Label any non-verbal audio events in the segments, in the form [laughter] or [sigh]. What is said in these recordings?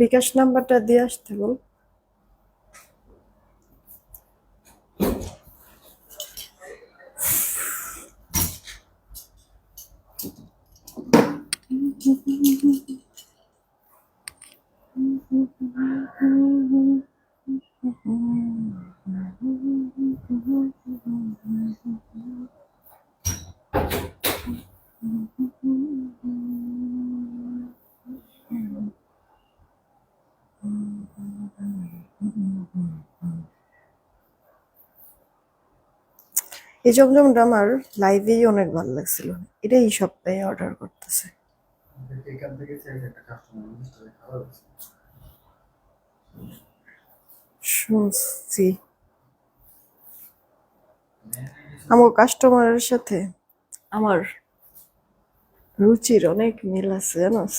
বিকাশ নাম্বারটা দিয়ে আসতে বল। এই জমজমটা আমার লাইভেই অনেক ভালো লাগছিল। এটা এই সপ্তাহে অর্ডার করতেছে শুনছি। আমার কাস্টমারের সাথে আমার রুচির অনেক মিল আছে জানোস?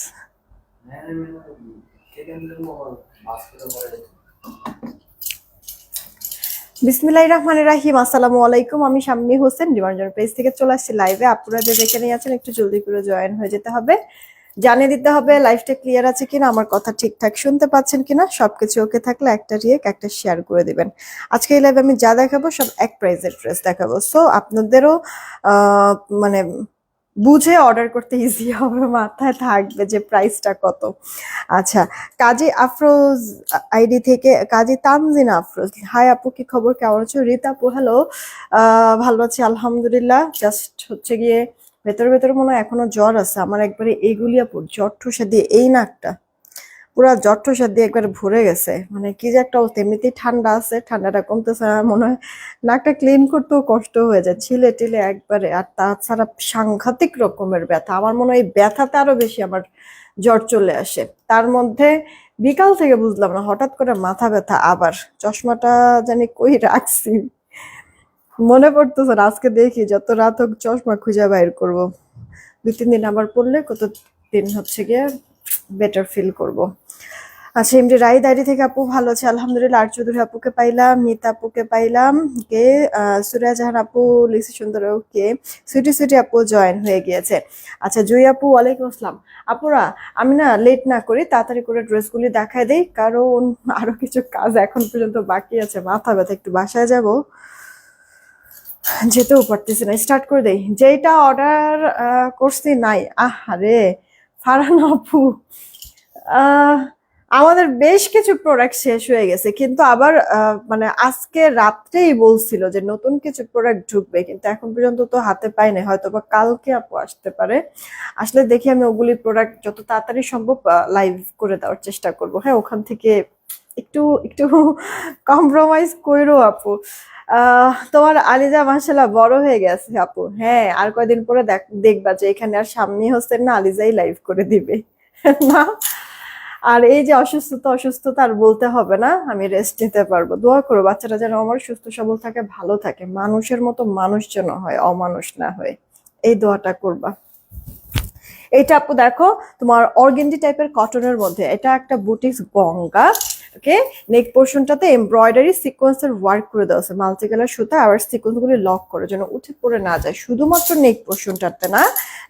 বিসমিল্লাহির রহমানির রাহিম, আসসালামু আলাইকুম। আমি শাম্মী হোসেন ডিমার্জন পেজ থেকে চলে আসছি লাইভে। আপনারা যে দেখে নিয়ে আছেন, একটু জলদি করে জয়েন হয়ে যেতে হবে। জানিয়ে দিতে হবে লাইভটা ক্লিয়ার আছে কিনা, আমার কথা ঠিকঠাক শুনতে পাচ্ছেন কিনা, সবকিছু ওকে থাকলে একটা রিয়েক, একটা শেয়ার করে দিবেন। আজকে এই লাইভে আমি যা দেখাবো, সব এক প্রাইজের ড্রেস দেখাবো। সো আপনাদেরও মানে বুঝে অর্ডার করতে ইজি হবে, মাথায় থাকবে যে প্রাইসটা কত। আচ্ছা কাজী আফরোজ আইডি থেকে, কাজী তানজিন আফরোজ, হাই আপু, কি খবর? কেমন আছো? রীতা আপু হ্যালো ভালো আছি, আলহামদুলিল্লাহ। জাস্ট হচ্ছে গিয়ে ভেতর ভেতর মনে হয় এখনও জ্বর আছে। আমার একবারে এইগুলি আপু জ্বর ঠোসা দিয়ে এই নাকটা। পুরা ঠোসা দিয়ে একবারে ভরে গেছে। মানে কি যে একটা এমনিতেই ঠান্ডা আছে, ঠান্ডাটা কমতেছে মনে হয় নাকটা ক্লিন করতেও কষ্ট হয়ে যায়, ছিলে টিলে একবারে। আর তাছাড়া সাংঘাতিক রকমের ব্যথা, আমার মনে হয় ব্যথাতে আরও বেশি আমার জ্বর চলে আসে। তার মধ্যে বিকাল থেকে বুঝলাম না, হঠাৎ করে মাথা ব্যথা, আবার চশমাটা জানি কই রাখছি, মনে পড়তেছে আজকে দেখি যত রাত হোক চশমা খুঁজে বাইর করব। দুই তিন দিন আবার পড়লে কত দিন হচ্ছে গিয়ে বেটার ফিল করব। আচ্ছা এমডি রাই ডায়েরি থেকে আপু ভালো আছে? আলহামদুলিল্লাহ আর চৌধুরী আপুকে পাইলাম মিতা আপুকে পাইলাম কে আহ, সুরিয়া জাহান আপু লিসি সুন্দর ওকে সুইটি সুইটি আপু জয়েন হয়ে গিয়েছে। আচ্ছা জুই আপু ওয়ালাইকুম আসসালাম। আপুরা আমি না লেট না করি তাড়াতাড়ি করে ড্রেসগুলি দেখায় দেই কারণ আরও কিছু কাজ এখন পর্যন্ত বাকি আছে মাথা ব্যথা একটু বাসায় যাব। যেতেও পারতেছি না স্টার্ট করে দেই। যেটা অর্ডার করছি নাই আহারে ফারহান আপু। আহ, আমাদের বেশ কিছু প্রোডাক্ট শেষ হয়ে গেছে, কিন্তু আবার মানে আজকে রাত্রেই বলছিল যে নতুন কিছু প্রোডাক্ট ঢুকবে, কিন্তু এখন পর্যন্ত তো হাতে পাই নাই হয়তো বা কালকে আপু আসতে পারে। আসলে দেখি আমি ওগুলি প্রোডাক্ট যত তাড়াতাড়ি সম্ভব লাইভ করে দেওয়ার চেষ্টা করব। হ্যাঁ ওখান থেকে একটু একটু [laughs] কম্প্রোমাইজ কইরো আপু। তোমার আলিজা মাসাল্লাহ বড় হয়ে গেছে আপু। হ্যাঁ আর কয়দিন পরে দেখ- দেখবা যে এখানে আর সামনে হোসেন না, আলিজাই লাইভ করে দিবে। [laughs] না? আর এই যে অসুস্থতা অসুস্থতা আর বলতে হবে না, আমি রেস্ট নিতে পারব। দোয়া করো, বাচ্চারা যেন আমার সুস্থ, সবল থাকে, ভালো থাকে। মানুষের মতো মানুষ যেন হয়, অমানুষ না হয়। এই দোয়াটা করবা। এটা আপু দেখো, তোমার অর্গেন্ডি টাইপের কটনের মধ্যে, এটা একটা বুটিক্স গঙ্গা। ওকে নেক পোর্শনটাতে এমব্রয়ডারি সিকোয়েন্সের ওয়ার্ক করে দেওয়া আছে। মাল্টি কালার সুতা আবার সিকোয়েন্স গুলি লক করে, যেন উঠে পড়ে না যায়। শুধুমাত্র নেক পোর্শনটাতে না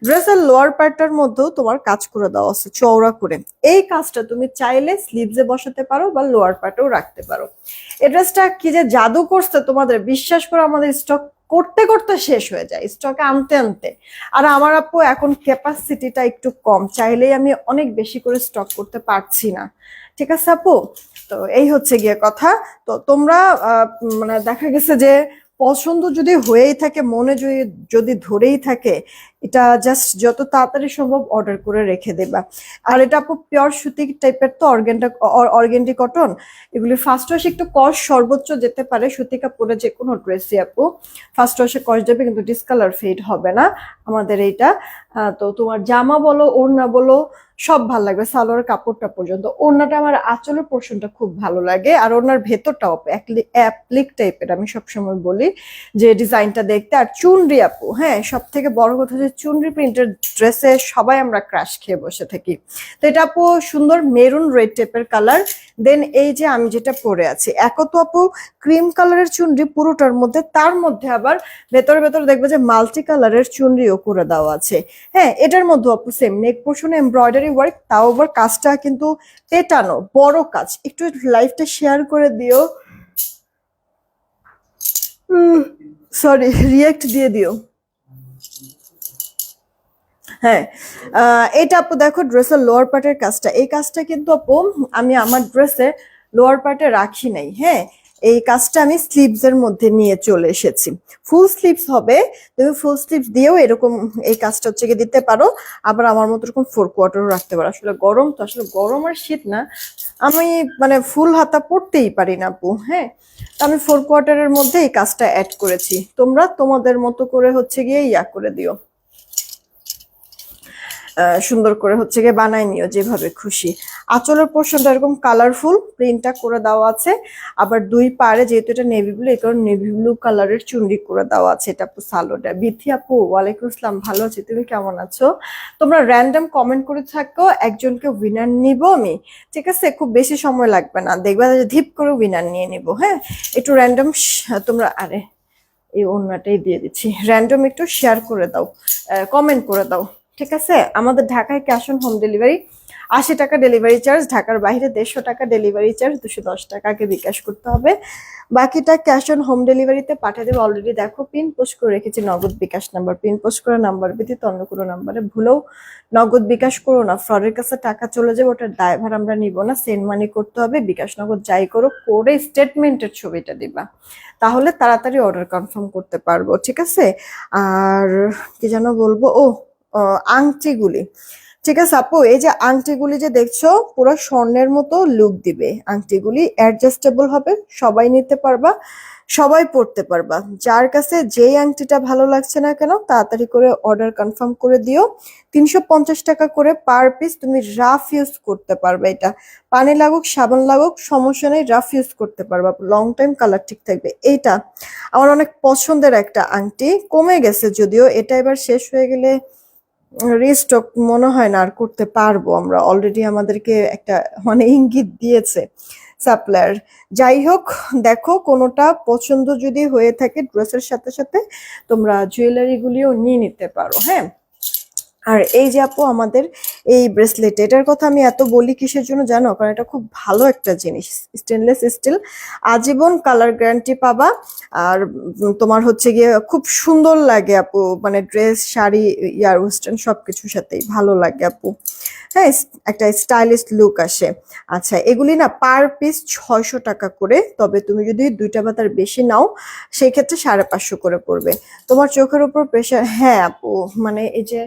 ড্রেসের লোয়ার পার্টটার মধ্যেও তোমার কাজ করে দেওয়া আছে, চওড়া করে। এই কাজটা তুমি চাইলে স্লিভসে বসাতে পারো বা লোয়ার পার্টেও রাখতে পারো। এই ড্রেসটা কি যে জাদু করছে তোমাদের, বিশ্বাস করে আমাদের স্টক করতে করতে শেষ হয়ে যায় স্টকে আনতে আনতে। আর আমার আপু এখন ক্যাপাসিটিটা একটু কম, চাইলেই আমি অনেক বেশি করে স্টক করতে পারছি না। ঠিক আছে আপু? তো এই হচ্ছে গিয়ে কথা। তো তোমরা মানে দেখা গেছে যে পছন্দ যদি হয়েই থাকে, মনে যদি যদি ধরেই থাকে, এটা জাস্ট যত তাড়াতাড়ি সম্ভব অর্ডার করে রেখে দেবা। আর এটা আপু পিওর সুতি টাইপের তো অর্গেন্ডা অর্গেন্ডি কটন এগুলি ফার্স্ট ওয়াশ একটু কস সর্বোচ্চ যেতে পারে, সুতি কাপড়ে যে কোনো ড্রেসই আপু। ফার্স্ট ওয়াশে কস যাবে, কিন্তু ডিসকালার ফেড হবে না আমাদের এইটা। তো তোমার জামা বলো, ওড়না বলো সব ভালো লাগবে, সালোয়ার কাপড়টা পর্যন্ত। ওনাটা আমার আঁচলের পোর্শনটা খুব ভালো লাগে, আর ওনার ভেতরটাও অ্যাপ্লিক টাইপের আমি সবসময় বলি, যে ডিজাইনটা দেখতে। আর চুনরি আপু হ্যাঁ সব থেকে বড় কথা যে চুনরি প্রিন্টের ড্রেসে সবাই আমরা ক্রাশ খেয়ে বসে থাকি। তো এটা আপু সুন্দর মেরুন রেড টাইপের কালার দেন এই যে আমি যেটা পরে আছি একত আপু ক্রিম কালারের চুনরি পুরোটার মধ্যে, তার মধ্যে আবার ভেতরে ভেতরে দেখবে যে মাল্টি কালারের চুনরিও করে দেওয়া আছে। হ্যাঁ এটার মধ্যে আপু সেম নেক পোর্শনে এমব্রয়ডারি ওয়ার্ক তাও আবার কাজটা কিন্তু পেটানো, বড় কাজ। একটু লাইফটা শেয়ার করে দিও। সরি রিয়েক্ট দিয়ে দিও। হ্যাঁ এটা আপু দেখো ড্রেসের লোয়ার পার্টের কাজটা। এই কাজটা কিন্তু আপু আমি আমার ড্রেসে লোয়ার পার্টে রাখি নাই হ্যাঁ? এই কাজটা আমি স্লিভস মধ্যে নিয়ে চলে এসেছি। ফুল স্লিভস হবে, তুমি ফুল স্লিভস দিয়েও এরকম এই কাজটা হচ্ছে গিয়ে দিতে পারো। আবার আমার মতো এরকম ফোর কোয়ার্টারও রাখতে পারো। আসলে গরম তো, আসলে গরম আর শীত না। আমি মানে ফুল হাতা পরতেই পারি না আপু হ্যাঁ? আমি ফোর কোয়ার্টারের মধ্যে এই কাজটা অ্যাড করেছি। তোমরা তোমাদের মতো করে হচ্ছে গিয়ে ইয়া করে দিও। সুন্দর করে হচ্ছে গিয়ে বানাই নিও যেভাবে খুশি। আঁচলের পোর্শনটা এরকম কালারফুল প্রিন্টটা করে দেওয়া আছে। আবার দুই পারে যেহেতু এটা নেভি ব্লু এই কারণে নেভি ব্লু কালারের চুন্ডি করে দেওয়া আছে এটা আপু সালোটা। বিথি আপু, ওয়ালাইকুম আসসালাম, ভালো আছি, তুমি কেমন আছো? তোমরা র্যান্ডম কমেন্ট করে থাকো, একজনকে উইনার নিব আমি। ঠিক আছে, খুব বেশি সময় লাগবে না। দেখবে ধীপ করে উইনার নিয়ে নিব হ্যাঁ? একটু র্যান্ডম তোমরা, আরে, এই অন্যটাই দিয়ে দিচ্ছি। র্যান্ডম একটু শেয়ার করে দাও কমেন্ট করে দাও। ঠিক আছে? আমাদের ঢাকায় ক্যাশ অন হোম ডেলিভারি আশি টাকা ডেলিভারি চার্জ ঢাকার বাইরে দেড়শো টাকা ডেলিভারি চার্জ দুশো দশ টাকাকে বিকাশ করতে হবে। বাকিটা ক্যাশ অন হোম ডেলিভারিতে পাঠিয়ে দেবে অলরেডি দেখো পিন পোস্ট করে রেখেছি, Nagad bKash number pin post করা নাম্বার ব্যতীত অন্য কোনো নাম্বারে ভুলেও নগদ বিকাশ করো না। ফ্রডের কাছে টাকা চলে যাবে ওটার দায়ভার আমরা নিব না। সেন্ড মানি করতে হবে, বিকাশ নগদ যাই করো, করে স্টেটমেন্টের ছবিটা দিবা। তাহলে তাড়াতাড়ি অর্ডার কনফার্ম করতে পারব, ঠিক আছে? আর কি যেন বলব? ও আংটিগুলি। ঠিক আছে, আপু? এই যে আংটিগুলি যে দেখছ, পুরো স্বর্ণের মতো লুক দিবে। আংটিগুলি অ্যাডজাস্টেবল হবে, সবাই নিতে পারবা, সবাই পড়তে পারবা। যার কাছে যেই আংটিটা ভালো লাগছে না কেন, তাড়াতাড়ি করে অর্ডার কনফার্ম করে দিও। তিনশো পঞ্চাশ টাকা করে পার পিস তুমি রাফ ইউজ করতে পারবে এটা। পানি লাগুক, সাবান লাগুক, সমস্যা নেই রাফ ইউজ করতে পারবা। লং টাইম কালার ঠিক থাকবে। এইটা আমার অনেক পছন্দের একটা আংটি। কমে গেছে যদিও, এটা এবার শেষ হয়ে গেলে রিস্টক মনে হয় না আর করতে পারব। আমরা অলরেডি আমাদেরকে একটা মানে ইঙ্গিত দিয়েছে সাপ্লায়ার যাই হোক, দেখো কোনোটা পছন্দ যদি হয়ে থাকে ড্রেসের সাথে সাথে, তোমরা জুয়েলারিগুলিও নিয়ে নিতে পারো হ্যাঁ? আর এই যে আপু, আমাদের এই ব্রেসলেট এটার কথা আমি এত বলি কিসের জন্য জানো? কারণ এটা খুব ভালো একটা জিনিস স্টেনলেস স্টিল আজীবন কালার গ্যারান্টি পাবা। আর তোমার হচ্ছে গিয়ে খুব সুন্দর লাগে আপু মানে ড্রেস শাড়ি, ইয়ার ওয়েস্টার্ন সব কিছুর সাথেই ভালো লাগে আপু। হ্যাঁ একটা স্টাইলিশ লুক আসে। আচ্ছা এগুলি না পার পিস ছয়শো টাকা করে, তবে তুমি যদি দুইটা বা তার বেশি নাও, সেই ক্ষেত্রে সাড়ে পাঁচশো করে পড়বে। তোমার চোখের উপর প্রেশার হ্যাঁ আপু মানে এই যে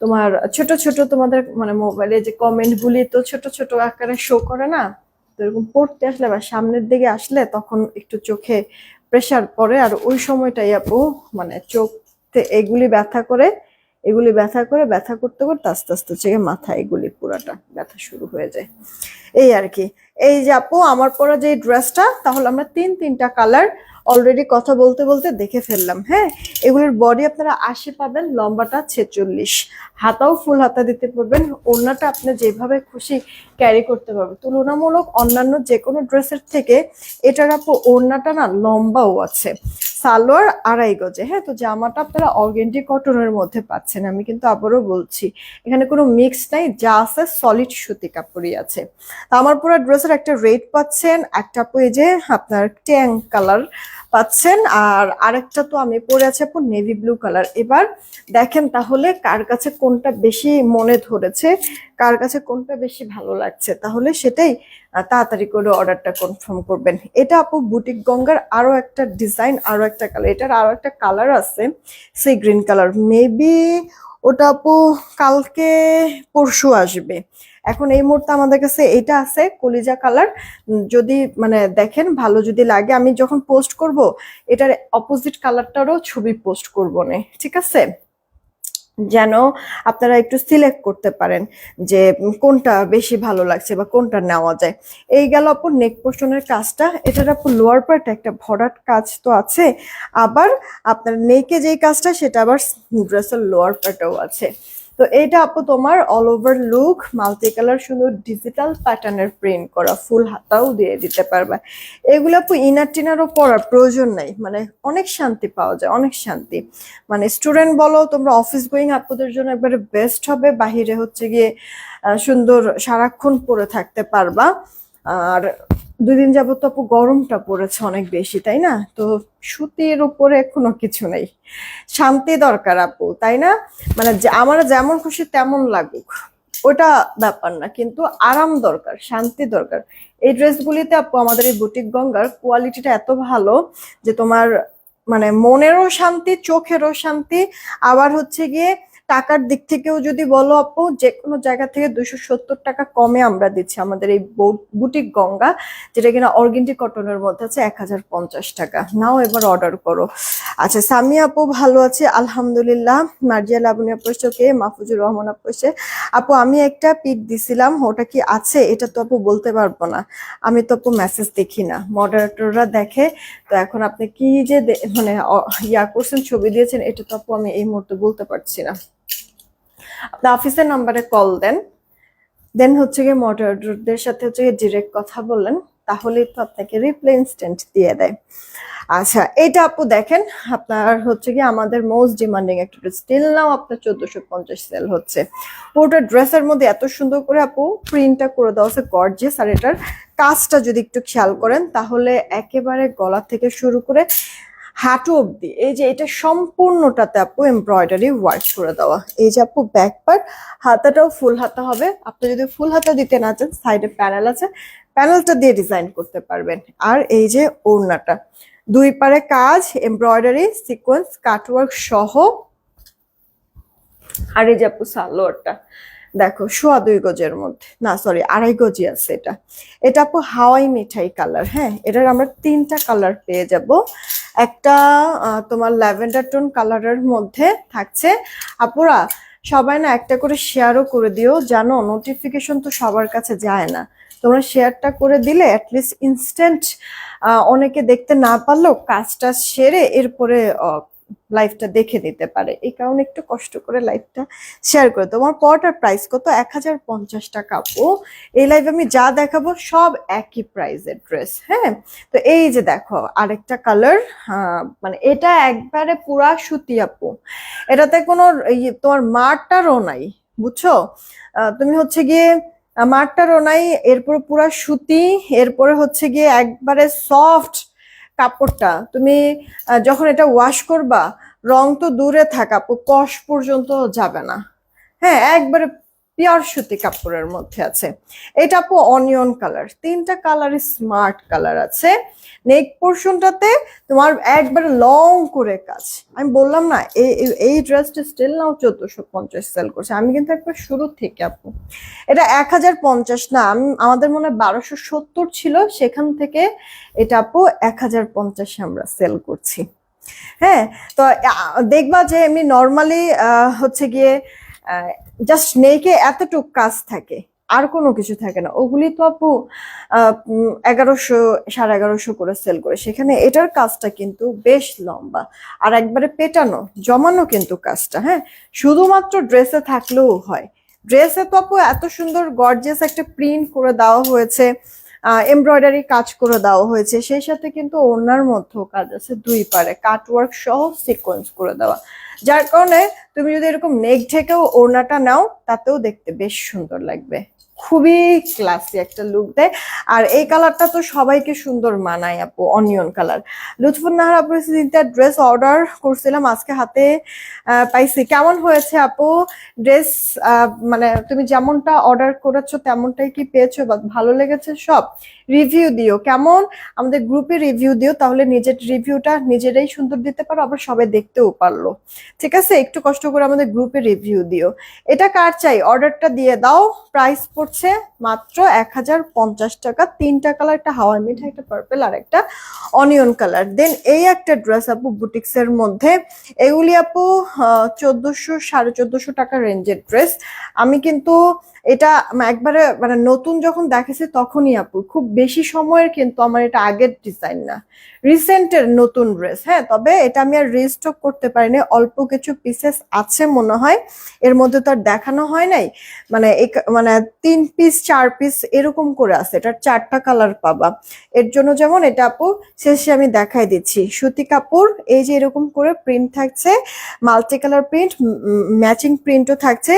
তোমার ছোট ছোট তোমাদের মানে মোবাইলে যে কমেন্ট গুলি তো ছোট ছোট আকারে শো করে না? তো এরকম পড়তে আসলে বা সামনের দিকে আসলে তখন একটু চোখে প্রেশার পড়ে। আর ওই সময়টাই আপু মানে চোখতে এগুলি ব্যথা করে, এগুলি ব্যথা করে, ব্যথা করতে করতে আস্তে আস্তে হচ্ছে মাথা এগুলি পুরাটা ব্যথা শুরু হয়ে যায়। এই আর কি। এই যে আপু, আমার পরা যে ড্রেসটা তাহলে আমরা তিন তিনটা কালার অলরেডি কথা বলতে বলতে দেখে ফেললাম হ্যাঁ? এগুলোর বডি আপনারা আশি পাবেন, লম্বাটা ছেচল্লিশ। হাতাও ফুল হাতা দিতে পারবেন, ওড়নাটা আপনি যেভাবে খুশি ক্যারি করতে পারবেন। তুলনামূলক অন্যান্য যে কোনো ড্রেসের থেকে এটার আপু ওড়নাটা না লম্বাও আছে। সালোয়ার আড়াই গজে হ্যাঁ? তো জামাটা আপনারা অর্গেন্ডি কটনের মধ্যে পাচ্ছেন, আমি কিন্তু আবারও বলছি। এখানে কোনো মিক্স নাই, যা আছে সলিড সুতি কাপড়ই আছে। আমার পুরো ড্রেসের একটা রেড পাচ্ছেন, একটা যে আপনার ট্যাং কালার পাচ্ছেন, আর আরেকটা তো আমি পরে আছে আপু নেভি ব্লু কালার। এবার দেখেন তাহলে কার কাছে কোনটা বেশি মনে ধরেছে, কার কাছে কোনটা বেশি ভালো লাগছে, তাহলে সেটাই তাড়াতাড়ি করে অর্ডারটা কনফার্ম করবেন। এটা আপু বুটিক গঙ্গার আরও একটা ডিজাইন, আরও একটা কালার, এটার আরও একটা কালার আছে, সেই গ্রিন কালার। মেবি ওটা আপু কালকে পরশু আসবে। এখন এই মুহূর্তে আমাদের কাছে এটা আছে, কলিজা কালার। যদি মানে দেখেন, ভালো যদি লাগে, আমি যখন পোস্ট করব, এটার অপোজিট কালারটারও ছবি পোস্ট করব না, ঠিক আছে? যেন আপনারা একটু সিলেক্ট করতে পারেন যে কোনটা বেশি ভালো লাগছে বা কোনটা নেওয়া যায়। এই গেল আপু নেক পোর্শনের কাজটা। এটার আপু লোয়ার পার্ট একটা ভরাট কাজ তো আছে। আবার আপনার নেকে যেই কাজটা, সেটা আবার ড্রেসের লোয়ার পার্টেও আছে। তো এইটা আপু তোমার all over look multi colour সুন্দর ডিজিটাল প্যাটার্নের প্রিন্ট করা ফুল হাতাও দিয়ে দিতে পারবে। এগুলো আপু ইনার টিনারও পরার প্রয়োজন নেই মানে অনেক শান্তি পাওয়া যায়, অনেক শান্তি। মানে স্টুডেন্ট বলো, তোমরা অফিস গোয়িং আপুদের জন্য একবারে বেস্ট হবে, বাহিরে হচ্ছে গিয়ে সুন্দর সারাক্ষণ পরে থাকতে পারবা। আর দুই দিন যাবত তো আপু গরমটা পড়েছে অনেক বেশি, তাই না? তো সুতির উপরে কোনো কিছু নেই। শান্তি দরকার আপু, তাই না? মানে আমার যেমন খুশি তেমন লাগুক। ওটা ব্যাপার না, কিন্তু আরাম দরকার, শান্তি দরকার। এই ড্রেসগুলিতে আপু আমাদের এই বুটিক গঙ্গার কোয়ালিটিটা এত ভালো যে তোমার মানে মনেরও শান্তি, চোখেরও শান্তি। আবার হচ্ছে গিয়ে টাকার দিক থেকেও যদি বলো আপু যে কোনো জায়গা থেকে দুশো সত্তর টাকা কমে আমরা দিচ্ছি। আমাদের এই বুটিক গঙ্গা, যেটা কিনা অর্গেন্টি কটনের মধ্যে আছে, এক হাজার পঞ্চাশ টাকা। নাও এবার অর্ডার করো। আচ্ছা সামি আপু ভালো আছে, আলহামদুলিল্লাহ। মার্জিয়া লাবণী আপু কে মাহফুজুর রহমান আপু এসে আপু, আমি একটা পিক দিছিলাম, ওটা কি আছে? এটা তো আপু বলতে পারব না। আমি তো আপু মেসেজ দেখি না। মডারেটররা দেখে, তো এখন আপনি কি যে মানে ইয়া করছেন, ছবি দিয়েছেন, এটা তো আপু আমি এই মুহূর্তে বলতে পারছি না। আপনি অফিসের নাম্বারে কল দেন দেন হচ্ছে গিয়ে মডারেটরদের সাথে হচ্ছে গিয়ে ডিরেক্ট কথা বললেন, তাহলেই তো আপনাকে রিপ্লাই ইনস্ট্যান্ট দিয়ে দেয়। আচ্ছা এটা আপু দেখেন, আপনার হচ্ছে কি আমাদের মোস্ট ডিমান্ডিং একটা ড্রেস স্টিল নাও আপনার চোদ্দশো পঞ্চাশ সেল হচ্ছে। পুরোটা ড্রেসের মধ্যে এত সুন্দর করে আপু প্রিন্টটা করে দেওয়া আছে গর্জিয়াস আর এটার কাজটা যদি একটু খেয়াল করেন, তাহলে একেবারে গলা থেকে শুরু করে হাঁটু অব্দি এই যে এটা সম্পূর্ণটাতে আপু এমব্রয়ডারি ওয়ার্ক করে দেওয়া। এই যে আপু ব্যাক পার্ট হাতাটাও ফুল হাতা হবে। আপনি যদি ফুল হাতা দিতে না চান সাইডে প্যানেল আছে। প্যানেলটা দিয়ে ডিজাইন করতে পারবেন। আর এই যে ওড়নাটা। দুই পারে কাজ এমব্রয়ডারি সিকোয়েন্স কাটওয়ার্ক সহ। আর এই যে আপু সালোয়ারটা। দেখো, সোয়া দুই গজের মধ্যে। না সরি আড়াই গজি আছে এটা। এটা আপু হাওয়াই মিঠাই কালার হ্যাঁ? এটার আমরা তিনটা কালার পেয়ে যাব। একটা তোমার ল্যাভেন্ডার টোন কালারের মধ্যে থাকছে। আপুরা, সবাই না একটা করে শেয়ারও করে দিও জানো নোটিফিকেশন তো সবার কাছে যায় না। তোমরা শেয়ারটা করে দিলে অ্যাটলিস্ট ইনস্ট্যান্ট অনেকে দেখতে না পারলেও কাজটা সেরে এরপরে লাইভটা দেখে দিতে পারে। এই কারণে একটু কষ্ট করে লাইভটা শেয়ার করে। তোমার পরটার প্রাইস কত? এক হাজার পঞ্চাশ টাকা আপু। এই লাইভে আমি যা দেখাবো সব একই প্রাইসের ড্রেস হ্যাঁ? তো এই যে দেখো আরেকটা কালার মানে এটা একবারে পুরা সুতি আপু। এটাতে কোনো ইয়ে, তোমার মারটারও নাই বুঝছ? তুমি হচ্ছে গিয়ে মারটারও নাই এরপর পুরা সুতি এরপরে হচ্ছে গিয়ে একবারে সফট কাপড়টা, তুমি যখন এটা ওয়াশ করবা, রং তো দূরে থাকা কষ পর্যন্ত যাবে না। হ্যাঁ একবারে পিওর সুতি কাপড়ের মধ্যে আছে। এটা আপু অনিয়ন কালার। তিনটা কালার স্মার্ট কালার আছে। নেক পোর্শনটাতে তোমার একবারে লং করে কাজ। আমি বললাম না এই এই- ড্রেসটা স্টিল নাও চোদ্দশো পঞ্চাশ সেল করছে। আমি কিন্তু একবার শুরু থেকে আপু। এটা এক হাজার পঞ্চাশ, না, আমি, আমাদের মনে হয় বারোশো সত্তর ছিল। সেখান থেকে এটা আপু এক হাজার পঞ্চাশে আমরা সেল করছি। হ্যাঁ তো দেখবা যে এমনি নর্মালি হচ্ছে গিয়ে জাস্ট নেকে এতটুক কাজ থাকে, আর কোনো কিছু থাকে না। ওগুলি তো আপু এগারোশো, সাড়ে এগারোশো করে সেল করে। সেখানে এটার কাজটা কিন্তু বেশ লম্বা। আর একবারে পেটানো, জমানো কিন্তু কাজটা হ্যাঁ? শুধুমাত্র ড্রেসে থাকলেও হয়। ড্রেসে তো আপু এত সুন্দর গর্জিয়াস একটা প্রিন্ট করে দেওয়া হয়েছে। এমব্রয়ডারি কাজ করে দেওয়া হয়েছে। সেই সাথে কিন্তু ওনার মধ্যেও কাজ আছে দুই পারে। কাটওয়ার্ক সহ সিকোয়েন্স করে দেওয়া। যার কারণে তুমি যদি এরকম নেক ঢেকেও ওড়নাটা নাও, তাতেও দেখতে বেশ সুন্দর লাগবে। খুবই ক্লাসি একটা লুক দেয়। আর এই কালারটা তো সবাইকে সুন্দর মানায় আপু অনিয়ন কালার লুৎফুন নাহার আপু তিনটা ড্রেস অর্ডার করছিলাম, আজকে হাতে পাইছি। কেমন হয়েছে আপু? ড্রেস মানে তুমি যেমনটা অর্ডার করেছ তেমনটাই কি পেয়েছ বা ভালো লেগেছে সব? রিভিউ দিও, কেমন? আমাদের গ্রুপে রিভিউ দিও, তাহলে নিজের রিভিউটা নিজেরাই সুন্দর দিতে পারো, আবার সবাই দেখতেও পারল। ঠিক আছে? একটু কষ্ট করে আমাদের গ্রুপে রিভিউ দিও। এটা কার চাই? অর্ডারটা দিয়ে দাও প্রাইস পড়ছে মাত্র এক হাজার পঞ্চাশ টাকা। তিনটা কালার একটা হাওয়াই মিঠা, একটা পার্পেল আর একটা অনিয়ন কালার দেন এই একটা ড্রেস আপু বুটিক্স এর মধ্যে। এগুলি আপু চোদ্দশো, সাড়ে চোদ্দশো টাকা রেঞ্জের ড্রেস আমি কিন্তু এটা একবারে মানে নতুন যখন দেখেছি তখনই আপু, খুব বেশি সময়ের কিন্তু আমার এটা আগের ডিজাইন না। রিসেন্টের নতুন ড্রেস হ্যাঁ? তবে এটা আমি আর রিস্টক করতে পারিনি। অল্প কিছু পিসেস আছে মনে হয়। এর মধ্যে তো আর দেখানো হয় নাই। মানে মানে তিন পিস চার পিস এরকম করে আছে। এটার চারটা কালার পাবা। এর জন্য যেমন এটা আপু, শেষে আমি দেখাই দিচ্ছি। সুতি কাপড়, এই যে এরকম করে প্রিন্ট থাকছে মাল্টি কালার প্রিন্ট ম্যাচিং প্রিন্টও থাকছে।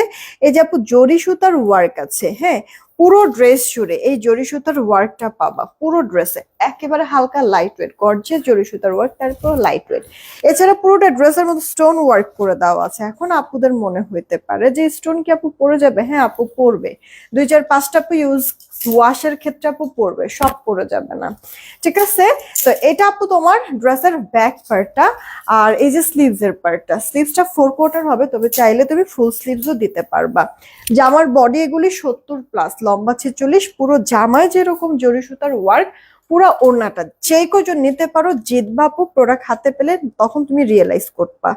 এই যে আপু জরি সুতার ওয়ার্ক আছে হ্যাঁ? পুরো ড্রেস জুড়ে এই জরি সুতার ওয়ার্কটা পাবা, পুরো ড্রেসে একেবারে হালকা লাইট ওয়েট গর্জে জরি সুতার ওয়ার্ক তারপর লাইট ওয়েট এছাড়া পুরোটা ড্রেসের মধ্যে স্টোন ওয়ার্ক করে দেওয়া আছে। এখন আপুদের মনে হইতে পারে যে স্টোন কি আপু পরে যাবে? হ্যাঁ আপু পরবে। দুই চার পাঁচটা আপু ইউজ ওয়াশের ক্ষেত্রে আপু পরবে, সব পরে যাবে না। ঠিক আছে? তো এটা আপু তোমার ড্রেসের ব্যাক পার্টটা আর এই যে স্লিভস এর পার্টটা স্লিভসটা ফোর কোয়ার্টার হবে, তবে চাইলে তুমি ফুল স্লিভসও দিতে পারবা। জামার বডি এগুলি সত্তর প্লাস লম্বা ছেচল্লিশ, পুরো জামায় যেরকম জরি সুতার ওয়ার্ক পুরো ওড়নাটা। যেই কজন নিতে পারো জিতবা আপু প্রোডাক্ট হাতে পেলে তখন তুমি রিয়েলাইজ করবা।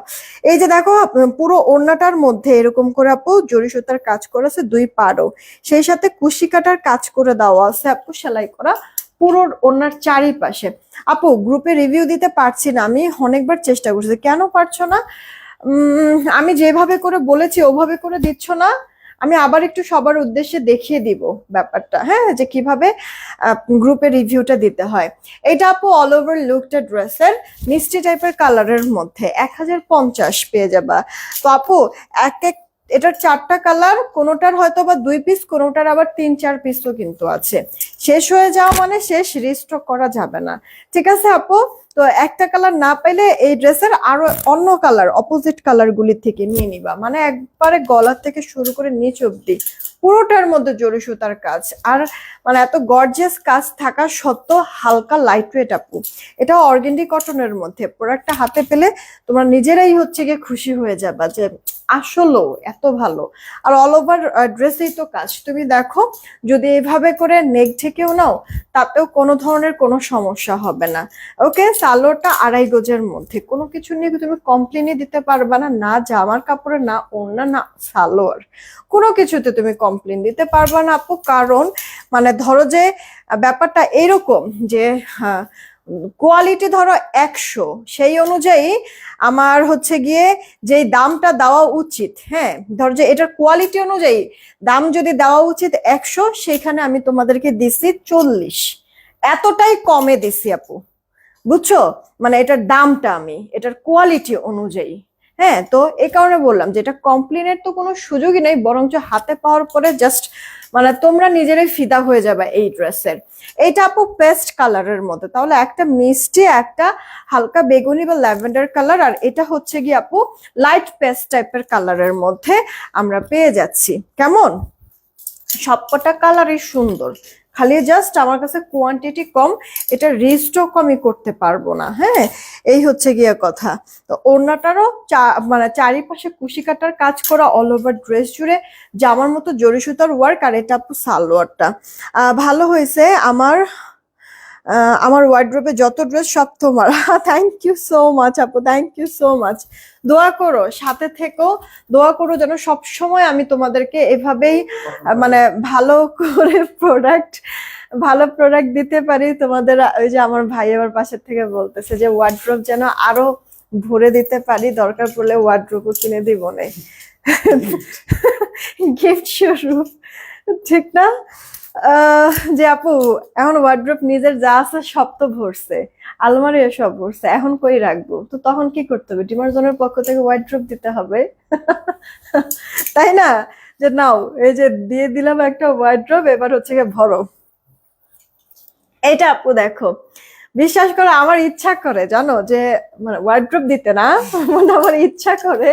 এই যে দেখো, পুরো ওড়নাটার মধ্যে এরকম করে আপু জরি সুতার কাজ করেছে দুই পারও। সেই সাথে কুশি কাটার কাজ করে দেওয়া আছে আপু, সেলাই করা পুরো ওড়নার চারিপাশে। আপু গ্রুপে রিভিউ দিতে পারছি না, আমি অনেকবার চেষ্টা করছি। কেন পারছ না? আমি যেভাবে করে বলেছি, ওভাবে করে দিচ্ছ না। আমি আবার একটু সবার উদ্দেশ্যে দেখিয়ে দিব ব্যাপারটা। হ্যাঁ যে কীভাবে গ্রুপে রিভিউটা দিতে হয়। এটা আপু অল ওভার লুকটা ড্রেসের মিষ্টি টাইপের কালারের মধ্যে। এক হাজার পঞ্চাশ পেয়ে যাবা। তো আপু, এক এক, এটার চারটা কালার, কোনোটার হয়তো বা দুই পিস কোনোটার আবার তিন, চার পিসও কিন্তু আছে। শেষ হয়ে যাওয়া মানে শেষ রিস্টক করা যাবে না। ঠিক আছে আপু? তো একটা কালার না পাইলে এই ড্রেসের আরও অন্য কালার অপোজিট কালার গুলি থেকে নিয়ে নিবা। মানে একবারে গলার থেকে শুরু করে নিচ অব্দি পুরোটার মধ্যে জরি সুতার কাজ। আর মানে এত গর্জিয়াস কাজ থাকা সত্ত্বেও হালকা লাইট ওয়েট আপু। এটা অর্গেন্ডি কটনের মধ্যে। প্রোডাক্টটা হাতে পেলে তোমরা নিজেরাই হচ্ছে গিয়ে খুশি হয়ে যাবা যে আসলেও এত ভালো। আর অল ওভার ড্রেসেই তো কাজ। তুমি দেখো, যদি এভাবে করে নেক ঢেকেও নাও, তাতেও কোনো ধরনের কোনো সমস্যা হবে না। ওকে সালোয়ারটা আড়াই গজের মধ্যে। কোনো কিছু নিয়ে তুমি কমপ্লেনই দিতে পারবে না না জামার কাপড়ে, না ওড়না, না সালোয়ার। কোনো কিছুতে তুমি কমপ্লেন দিতে পারবে না আপু। কারণ মানে ধরো যে, ব্যাপারটা এরকম যে কোয়ালিটি ধরো একশো, সেই অনুযায়ী আমার হচ্ছে গিয়ে যেই দামটা দেওয়া উচিত হ্যাঁ ধরো যে এটার কোয়ালিটি অনুযায়ী দাম যদি দেওয়া উচিত একশো, সেখানে আমি তোমাদেরকে দিছি চল্লিশ। এতটাই কমে দিছি আপু। বুঝছ? মানে এটার দামটা আমি, এটার কোয়ালিটি অনুযায়ী। হ্যাঁ তো এই কারণে বললাম যে এটা কমপ্লেনের তো কোনো সুযোগই নেই, বরঞ্চ হাতে পাওয়ার পরে জাস্ট মানে তোমরা নিজেরাই ফিদা হয়ে যাবে এই ড্রেসের। এইটা আপু পেস্ট কালারের মধ্যে। তাহলে একটা মিষ্টি, একটা হালকা বেগুনি বা ল্যাভেন্ডার কালার আর এটা হচ্ছে গিয়ে আপু লাইট পেস্ট টাইপের কালারের মধ্যে আমরা পেয়ে যাচ্ছি। কেমন? সবকটা কালারই সুন্দর। খালি জাস্ট আমার কাছে কোয়ান্টিটি কম, এটা রিস্টক আমি করতে পারব না হ্যাঁ? এই হচ্ছে গিয়ে কথা। তো ওড়নাটারও চা- মানে চারিপাশে কুশি কাটার কাজ করা অল ওভার ড্রেস জুড়ে জামার মতো জরি সুতার ওয়ার্ক আর এটা আপু সালোয়ারটা। ভালো হয়েছে। আমার আমার ওয়ার্ড্রোপে যত ড্রেস সব তোমার। থ্যাংক ইউ সো মাচ আপু থ্যাংক ইউ সো মাচ দোয়া করো, সাথে থেকো, দোয়া করো যেন সব সময় আমি তোমাদেরকে এভাবেই মানে ভালো করে প্রোডাক্ট ভালো প্রোডাক্ট দিতে পারি। তোমাদের, ওই যে আমার ভাই আমার পাশের থেকে বলতেছে যে ওয়ার্ড্রোপ যেন আরও ভরে দিতে পারি, দরকার পড়লে ওয়ার্ড্রোপও কিনে দিব না। গিফট স্বরূপ ঠিক না? যে আপু, এখন ওয়ার্ড্রোপ নিজের যা আছে সব তো ভরছে। আলমারি সব ভরছে, এখন কই রাখব? তো তখন কি করতে হবে? ডিমার জনের পক্ষ থেকে ওয়ার্ড্রোপ দিতে হবে? [laughs] তাই না? যে নাও, এই যে দিয়ে দিলাম একটা ওয়ার্ড্রোপ এবার হচ্ছে গিয়ে ভরো। এইটা আপু দেখো, বিশ্বাস করো আমার ইচ্ছা করে, জানো? যে মানে ওয়ার্ড্রোপ দিতে না [laughs] মানে আমার ইচ্ছা করে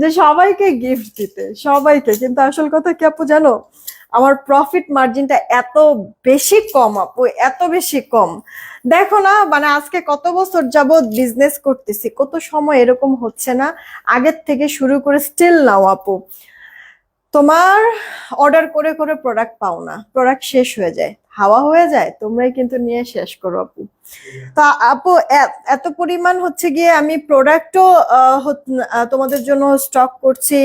যে সবাইকে গিফট দিতে, সবাইকে। কিন্তু আসল কথা কি আপু জানো? আমার প্রফিট মার্জিনটা এত বেশি কম আপু এত বেশি কম। দেখো না মানে আজকে কত বছর যাবত বিজনেস করতেছি কত সময় এরকম হচ্ছে না আগের থেকে শুরু করে স্টিল নাও আপু। তোমার অর্ডার করে করে প্রোডাক্ট পাও না প্রোডাক্ট শেষ হয়ে যায় হাওয়া হয়ে যায় তোমরাই কিন্তু নিয়ে শেষ করো আপু। তা আপু এত পরিমাণ হচ্ছে গিয়ে আমি প্রোডাক্টও তোমাদের জন্য স্টক করছি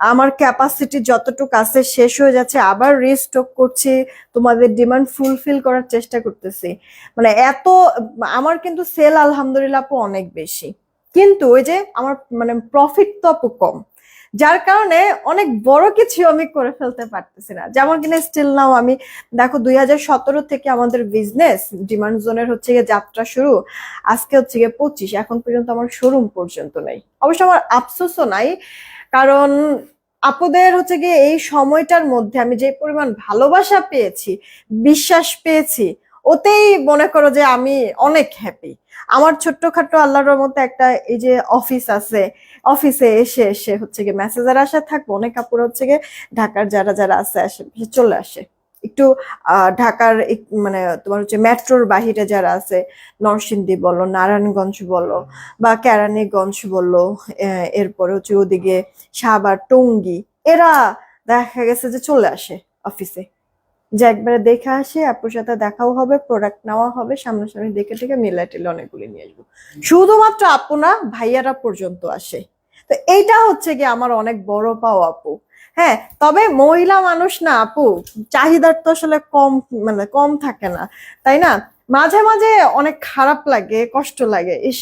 আমার ক্যাপাসিটি যতটুকু আছে শেষ হয়ে যাচ্ছে, আবার রিস্টক করছি, তোমাদের ডিমান্ড ফুলফিল করার চেষ্টা করতেছি। মানে এত, আমার কিন্তু সেল আলহামদুলিল্লাহ আপু অনেক বেশি। কিন্তু ওই যে আমার মানে প্রফিট তো আপু কম। যার কারণে অনেক বড় কিছু আমি করে ফেলতে পারতেছি না। যেমন কিনা স্টিল নাও আমি, দেখো দুই হাজার সতেরো থেকে আমাদের বিজনেস ডিমান্ড জোনের হচ্ছে গিয়ে যাত্রা শুরু, আজকে হচ্ছে গিয়ে পঁচিশ, এখন পর্যন্ত আমার শোরুম পর্যন্ত নেই। অবশ্য আমার আফসোসও নাই কারণ আপুদের হচ্ছে গিয়ে এই সময়টার মধ্যে আমি যে পরিমাণ ভালোবাসা পেয়েছি, বিশ্বাস পেয়েছি, ওতেই মনে করো যে আমি অনেক হ্যাপি আমার ছোট্টখাটো আল্লাহর মতো একটা এই যে অফিস আছে অফিসে এসে এসে হচ্ছে গিয়ে মেসেজার আসা থাকব। অনেক কাপড় হচ্ছে গিয়ে ঢাকার যারা যারা আছে, আসে চলে আসে। একটু ঢাকার মানে তোমার হচ্ছে মেট্রোর বাহিরে যারা আছে, নরসিংদী বলো, নারায়ণগঞ্জ বলো, বা কেরানীগঞ্জ বলো এরপরে হচ্ছে ওদিকে সাবার টঙ্গী, এরা দেখা গেছে যে চলে আসে অফিসে যে একবারে দেখে আসে, আপুর সাথে দেখাও হবে প্রোডাক্ট নেওয়া হবে, সামনাসামনি দেখে দেখে মিলাই টেলে অনেকগুলি নিয়ে আসব। শুধুমাত্র আপু না, ভাইয়ারা পর্যন্ত আসে। তো এইটা হচ্ছে কি আমার অনেক বড় পাও আপু। হ্যাঁ তবে মহিলা মানুষ না আপু, চাহিদার তো আসলে কম মানে কম থাকে না, তাই না? মাঝে মাঝে অনেক খারাপ লাগে, কষ্ট লাগে। ইস,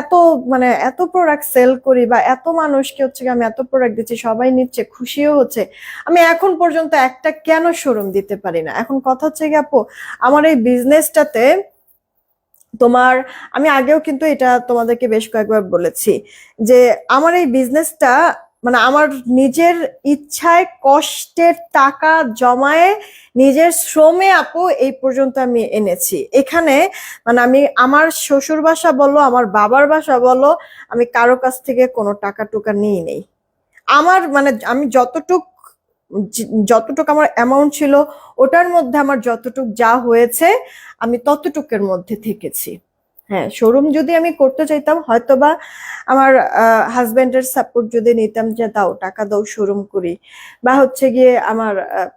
এত মানে এত প্রোডাক্ট সেল করি বা এত মানুষকে হচ্ছে আমি এত প্রোডাক্ট দিচ্ছি, সবাই নিচ্ছে, খুশিও হচ্ছে। আমি এখন পর্যন্ত একটা কেন শোরুম দিতে পারি না? এখন কথা হচ্ছে কি আপু, আমার এই বিজনেসটাতে তোমার, আমি আগেও কিন্তু এটা তোমাদেরকে বেশ কয়েকবার বলেছি যে আমার এই বিজনেসটা মানে আমার নিজের ইচ্ছায়, কষ্টের টাকা জমায়ে নিজের শ্রমে আপু এই পর্যন্ত আমি এনেছি। এখানে মানে আমি আমার শ্বশুর বাসা বলো, আমার বাবার বাসা বলো, আমি কারও কাছ থেকে কোনো টাকা টুকা নিই নেই। আমার মানে আমি যতটুক যতটুক আমার অ্যামাউন্ট ছিল, ওটার মধ্যে আমার যতটুক যা হয়েছে, আমি ততটুকের মধ্যে থেকেছি। হ্যাঁ শোরুম যদি আমি করতে চাইতাম, হয়তোবা আমার হাজবেন্ডের সাপোর্ট যদি নিতাম যে, দাও, টাকা দাও শোরুম করি। বা হচ্ছে গিয়ে আমার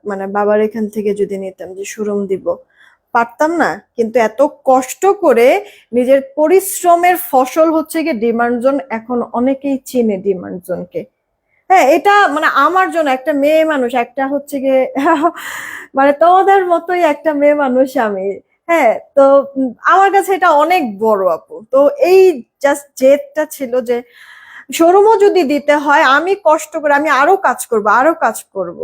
মানে বাবার এখান থেকে যদি নিতাম যে শোরুম দিব। পারতাম না, কিন্তু এত কষ্ট করে নিজের পরিশ্রমের ফসল হচ্ছে গিয়ে ডিমান্ড জোন এখন অনেকেই চিনে ডিমান্ড জোনকে হ্যাঁ এটা মানে আমার জন্য একটা মেয়ে মানুষ, একটা হচ্ছে গিয়ে [laughs] মানে তোমাদের মতোই একটা মেয়ে মানুষ আমি। হ্যাঁ তো আমার কাছে এটা অনেক বড় আপু। তো এই জাস্ট জেদটা ছিল যে শোরুমও যদি দিতে হয়, আমি কষ্ট করে, আমি আরও কাজ করব, আরও কাজ করব।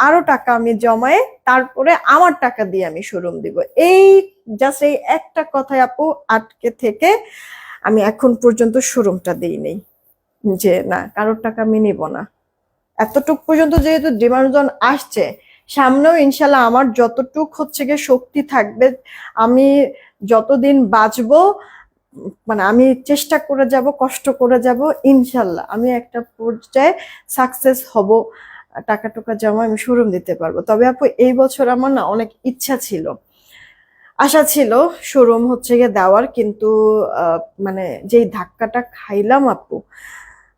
আরও টাকা আমি জমায়ে, তারপরে আমার টাকা দিয়ে আমি শোরুম দিব। এই জাস্ট এই একটা কথায় আপু, আটকে থেকে আমি এখন পর্যন্ত শোরুমটা দিই নেই যে, না, কারোর টাকা আমি নিব না। এতটুক পর্যন্ত যেহেতু ডিমান্ড আসছে সামনেও ইনশাল্লাহ আমার যতটুক হচ্ছে গিয়ে শক্তি থাকবে, আমি যতদিন বাঁচবো মানে আমি চেষ্টা করে যাব, কষ্ট করে যাব, ইনশাল্লাহ আমি একটা পর্যায়ে সাকসেস হব টাকা টুকা জমা আমি শোরুম দিতে পারব। তবে আপু, এই বছর আমার না অনেক ইচ্ছা ছিল। আশা ছিল শোরুম হচ্ছে গিয়ে দেওয়ার, কিন্তু মানে যেই ধাক্কাটা খাইলাম আপু,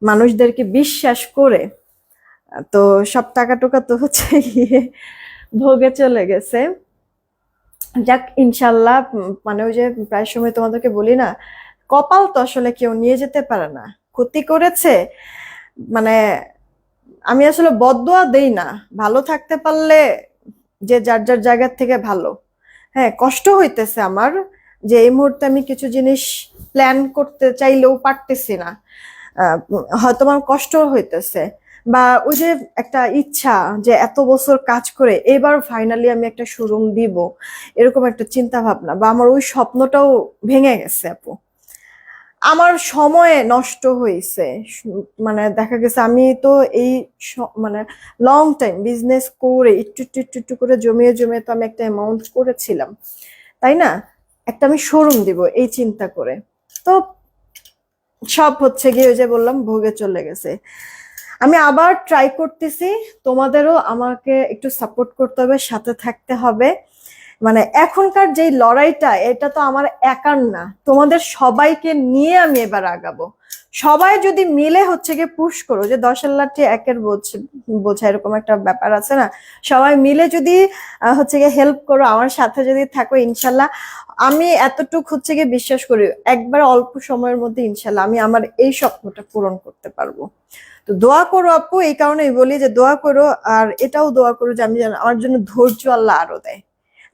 মানুষদেরকে বিশ্বাস করে তো সব টাকা টুকা তো হচ্ছে গিয়ে ভোগে চলে গেছে। যাক, ইনশাল্লাহ মানে ওই যে প্রায় সময় তোমাদেরকে বলি না, কপাল তো আসলে কেউ নিয়ে যেতে পারে না। ক্ষতি করেছে মানে আমি আসলে বদদোয়া দেই না। ভালো থাকতে পারলে যে যার যার জায়গার থেকে ভালো। হ্যাঁ কষ্ট হইতেছে আমার যে এই মুহূর্তে আমি কিছু জিনিস প্ল্যান করতে চাইলেও পারতেছি না। হয়তো আমার কষ্ট হইতেছে। বা ওই যে একটা ইচ্ছা যে এত বছর কাজ করে এবার ফাইনালি আমি একটা শোরুম দিব, এরকম একটা চিন্তা ভাবনা বা আমার ওই স্বপ্নটাও ভেঙে গেছে আপু। আমার সময় নষ্ট হয়েছে মানে দেখা গেছে আমি তো এই মানে লং টাইম বিজনেস করে একটু একটু একটু একটু করে জমিয়ে জমিয়ে তো আমি একটা অ্যামাউন্ট করেছিলাম, তাই না? একটা আমি শোরুম দিব এই চিন্তা করে। তো সব হচ্ছে গিয়ে ওই যে বললাম ভোগে চলে গেছে। আমি আবার ট্রাই করতেছি। তোমাদেরও আমাকে একটু সাপোর্ট করতে হবে, সাথে থাকতে হবে। মানে এখনকার যে লড়াইটা, এটা তো আমার একার না। তোমাদের সবাইকে নিয়ে আমি এবার আগাবো। সবাই যদি মিলে হচ্ছে গিয়ে পুশ করো, যে দশের লাঠি একের বোঝা এরকম একটা ব্যাপার আছে না? সবাই মিলে যদি হচ্ছে গিয়ে হেল্প করো, আমার সাথে যদি থাকো, ইনশাল্লাহ আমি এতটুক হচ্ছে গিয়ে বিশ্বাস করি, একবার অল্প সময়ের মধ্যে ইনশাল্লাহ আমি আমার এই স্বপ্নটা পূরণ করতে পারব। তো দোয়া করো আপু, এই কারণেই বলি যে দোয়া করো, আর এটাও দোয়া করো যে আমি যেন, আমার জন্য ধৈর্য আল্লাহ আরও দেয়।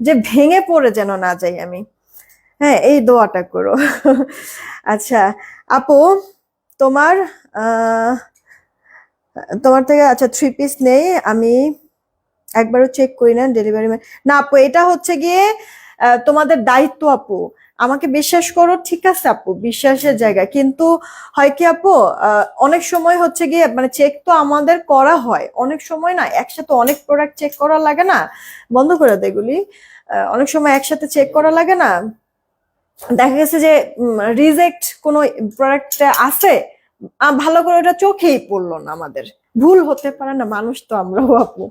যে ভেঙে পড়ে যেন না যাই আমি। হ্যাঁ এই দোয়াটা করো। [laughs] আচ্ছা আপু তোমার তোমার থেকে আচ্ছা থ্রি পিস নেই, আমি একবারও চেক করি না ডেলিভারি ম্যান না আপু, এটা হচ্ছে গিয়ে তোমাদের দায়িত্ব আপু। আমাকে বিশ্বাস করো, ঠিক আছে আপু, বিশ্বাসের জায়গা। কিন্তু হয় কি আপু অনেক সময় হচ্ছে গিয়ে মানে চেক তো আমাদের করা হয়। অনেক সময় না, একসাথে অনেক প্রোডাক্ট চেক করা লাগে না। বন্ধ করে দেয় এগুলি। অনেক সময় একসাথে চেক করা লাগে না। দেখা গেছে যে রিজেক্ট কোনো প্রোডাক্ট আছে ভালো করে ওটা চোখেই পড়ল না আমাদের। ভুল হতে পারে না, মানুষ তো আমরাও আপু।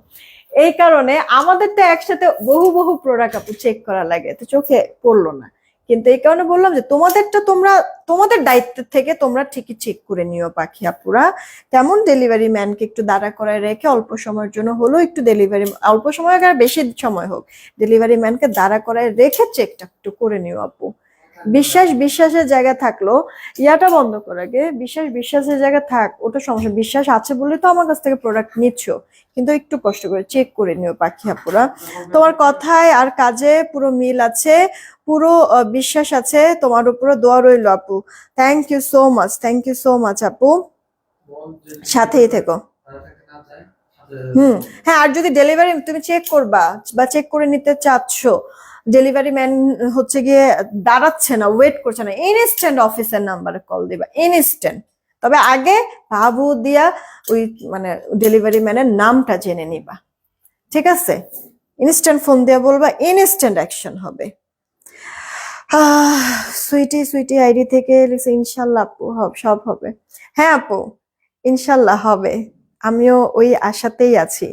এই কারণে আমাদের তো একসাথে বহু বহু প্রোডাক্ট আপু চেক করা লাগে, তো চোখে পড়ল না। কিন্তু এই কারণে বললাম যে, তোমাদেরটা তোমরা, তোমাদের দায়িত্ব থেকে তোমরা ঠিকই চেক করে নিও পাখি আপুরা। তেমন ডেলিভারি ম্যানকে একটু দাঁড়া করায় রেখে অল্প সময়ের জন্য হলো একটু ডেলিভারি অল্প সময় আর বেশি সময় হোক ডেলিভারি ম্যানকে দাঁড়া করায় রেখে চেকটা একটু করে নিও আপু। বিশ্বাস, বিশ্বাসের জায়গা থাকল। ইয়াটা বন্ধ করে গে বিশ্বাস, বিশ্বাসের জায়গা থাক, ওটা সমস্যা। বিশ্বাস আছে বলে তো আমার কাছ থেকে প্রোডাক্ট নিচ্ছ। কিন্তু একটু কষ্ট করে চেক করে নিও পাখি আপুরা। তোমার কথায় আর কাজে পুরো মিল আছে, পুরো বিশ্বাস আছে, তোমার উপরে দোয়া রইল আপু। Thank you so much thank you so much আপু। সাথেই থেকো। হুম। হ্যাঁ আর যদি ডেলিভারি তুমি চেক করবা বা চেক করে নিতে চাচ্ছ ডেলিভারি ম্যান হচ্ছে গিয়ে দাঁড়াচ্ছে না ওয়েট করছে না ইনস্ট্যান্ট অফিসের নাম্বারে কল দিবা ইনস্ট্যান্ট তবে আগে বাবু দিয়া ওই মানে ডেলিভারি ম্যানের নামটা জেনে নিবা, ঠিক আছে? ইনস্ট্যান্ট ফোন দিয়া বলবা ইনস্ট্যান্ট অ্যাকশন হবে। সুইটি সুইটি আইডি থেকে লিখছে, ইনশাল্লাহ আপু, হব, সব হবে। হ্যাঁ আপু, ইনশাল্লাহ হবে। আমিও ওই আশাতেই আছি।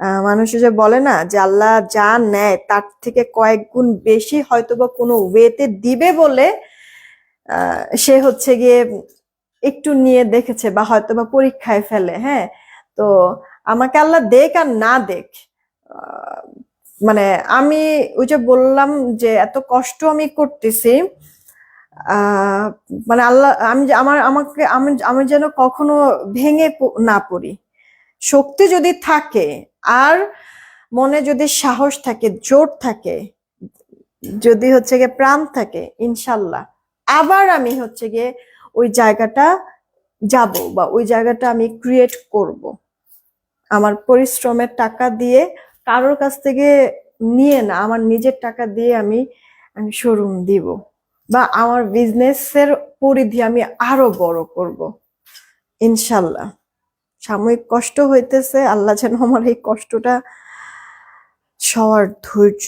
মানুষ যে বলে না যে আল্লাহ যা নেয় তার থেকে কয়েক গুণ বেশি হয়তোবা কোনো ওয়েতে দিবে বলে সে হচ্ছে গিয়ে একটু নিয়ে দেখেছে বা হয়তোবা পরীক্ষায় ফেলে হ্যাঁ? তো আমাকে আল্লাহ দেখ আর না দেখ মানে আমি ওই যে বললাম যে এত কষ্ট আমি করতেছি মানে আল্লাহ আমি আমার, আমাকে আমি আমি যেন কখনো ভেঙে না পড়ি। শক্তি যদি থাকে আর মনে যদি সাহস থাকে, জোর থাকে, যদি হচ্ছে গিয়ে প্রাণ থাকে, ইনশাল্লাহ। আবার আমি হচ্ছে গিয়ে ওই জায়গাটা যাব বা ওই জায়গাটা আমি ক্রিয়েট করব। আমার পরিশ্রমের টাকা দিয়ে কারোর কাছ থেকে নিয়ে না, আমার নিজের টাকা দিয়ে আমি আমি শোরুম দিব বা আমার বিজনেসের পরিধি আমি আরও বড় করব, ইনশাল্লাহ। সাময়িক কষ্ট হইতেছে, আল্লাহ যেন আমার এই কষ্টটা সবার ধৈর্য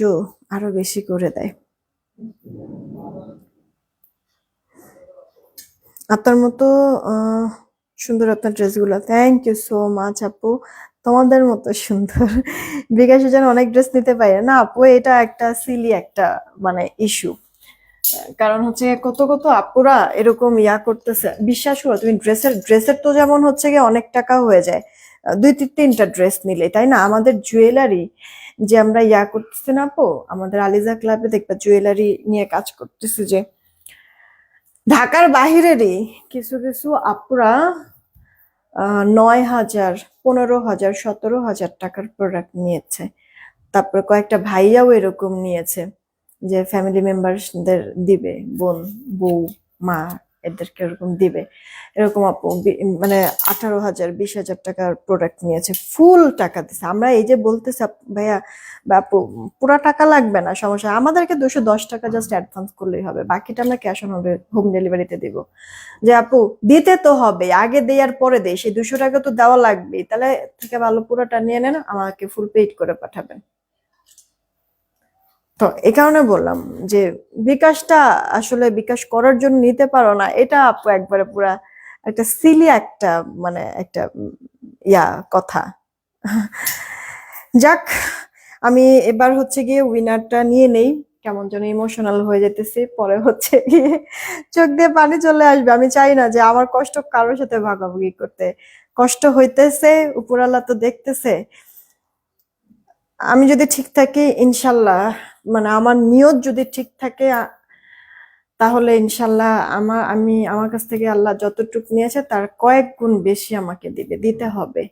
আরও বেশি করে দেয়। আপনার মতো সুন্দর আপনার ড্রেসগুলো। থ্যাংক ইউ সো মাচ আপু। তোমাদের মতো সুন্দর। বিকাশে যেন অনেক ড্রেস নিতে পারি। না আপু, এটা একটা সিলি একটা মানে ইস্যু কারণ হচ্ছে কত কত আপুরা এরকম ইয়া করতেছে। বিশ্বাস করো, তুমি ড্রেসের ড্রেসের তো যেমন হচ্ছে গিয়ে অনেক টাকা হয়ে যায়। দুই তিন, তিনটা ড্রেস নিলে, তাই না? আমাদের জুয়েলারি যে আমরা ইয়া করতেছি না আপু, আমাদের আলিজা ক্লাবে দেখবা জুয়েলারি নিয়ে কাজ করতেছি যে, ঢাকার বাহিরেরই কিছু কিছু আপুরা নয় হাজার, পনেরো হাজার, সতেরো হাজার টাকার প্রোডাক্ট নিয়েছে। তারপর কয়েকটা ভাইয়াও এরকম নিয়েছে। যে ফ্যামিলি মেম্বারদের দিবে, বোন, বউ, মা এদেরকে এরকম দিবে। এরকম আপু মানে আঠারো হাজার, বিশ হাজার টাকার প্রোডাক্ট নিয়েছে ফুল টাকা দিছে। আমরা এই যে বলতেছি ভাইয়া, বা পুরো টাকা লাগবে না, সমস্যা। আমাদেরকে দুশো দশ টাকা জাস্ট অ্যাডভান্স করলেই হবে, বাকিটা আমরা ক্যাশ অন হোম ডেলিভারিতে দিব। যে আপু, দিতে তো হবে, আগে দেওয়ার পরে দেয় সেই দুশো টাকা তো দেওয়া লাগবেই। তাহলে থেকে ভালো পুরোটা নিয়ে নেন, আমাকে ফুল পেড করে পাঠাবেন। তো এই কারণে বললাম যে বিকাশটা আসলে বিকাশ করার জন্য নিতে পারো না, এটা আপু একবারে পুরা একটা সিলি একটা মানে একটা ইয়া কথা। যাক, আমি এবার হচ্ছে গিয়ে উইনারটা নিয়ে নেই, কেমন যেন ইমোশনাল হয়ে যেতেছি, পরে হচ্ছে গিয়ে চোখ দিয়ে পানি চলে আসবে। আমি চাই না যে আমার কষ্ট কারোর সাথে ভাগাভাগি করতে। কষ্ট হইতেছে উপরালা তো দেখতেছে। আমি যদি ঠিক থাকি, ইনশাল্লাহ মানে আমার নিয়ত যদি ঠিক থাকে তাহলে ইনশাল্লাহ আমার, আমি, আমার কাছ থেকে আল্লাহ যতটুকু নিয়েছে, তার কয়েক গুণ বেশি আমাকে দিবে, দিতে হবে।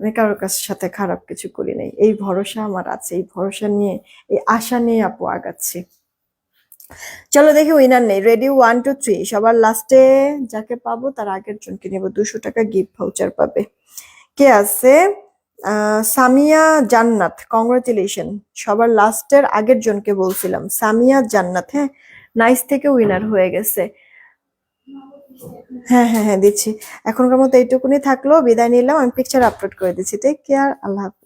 আমি কারোর কাছ সাথে খারাপ কিছু করি নাই। এই ভরসা আমার আছে, এই ভরসা নিয়ে, এই আশা নিয়ে আপু আগাচ্ছি। চলো দেখি উইনার নেই। রেডি ওয়ান টু থ্রি সবার লাস্টে যাকে পাবো, তার আগের জনকে নিব। দুশো টাকা গিফট ভাউচার পাবে। কে আছে? সামিয়া জান্নাত কংগ্রাচুলেশন সবার লাস্টের আগের জনকে বলছিলাম, সামিয়া জান্নাত হ্যাঁ? নাইস থেকে উইনার হয়ে গেছে। হ্যাঁ হ্যাঁ হ্যাঁ দিচ্ছি। এখনকার মতো এইটুকুনি থাকল, বিদায় নিলাম, আমি পিকচার আপলোড করে দিচ্ছি। টেক কেয়ার আল্লাহ হাফেজ।